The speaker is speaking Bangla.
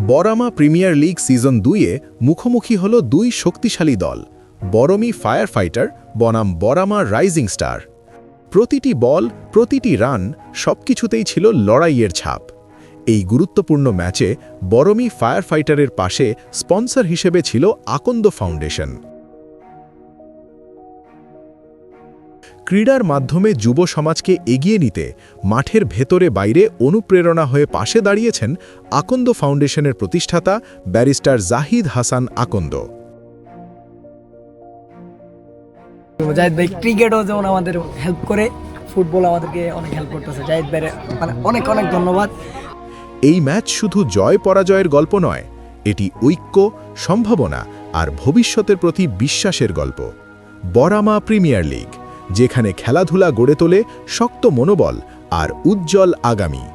বরামা প্রিমিয়ার লিগ সিজন দুইয়ে মুখোমুখি হল দুই শক্তিশালী দল। বরমি ফায়ার ফাইটার বনাম বরামা রাইজিং স্টার। প্রতিটি বল, প্রতিটি রান সবকিছুতেই ছিল লড়াইয়ের ছাপ। এই গুরুত্বপূর্ণ ম্যাচে বরমি ফায়ার ফাইটারের পাশে স্পন্সর হিসেবে ছিল আকন্দ ফাউন্ডেশন। ক্রীড়ার মাধ্যমে যুব সমাজকে এগিয়ে নিতে মাঠের ভেতরে বাইরে অনুপ্রেরণা হয়ে পাশে দাঁড়িয়েছেন আকন্দ ফাউন্ডেশনের প্রতিষ্ঠাতা ব্যারিস্টার জাহিদ হাসান আকন্দ। জাহিদ ভাই ক্রিকেটও যেমন আমাদের হেল্প করে ফুটবল আমাদেরকে অনেক হেল্প করতেছে। জাহিদ ভাইয়ের মানে অনেক অনেক ধন্যবাদ। এই ম্যাচ শুধু জয় পরাজয়ের গল্প নয় এটি ঐক্য সম্ভাবনা আর ভবিষ্যতের প্রতি বিশ্বাসের গল্প। Barama premier league. যেখানে খেলাধুলা গড়ে তোলে শক্ত মনোবল আর উজ্জ্বল আগামী।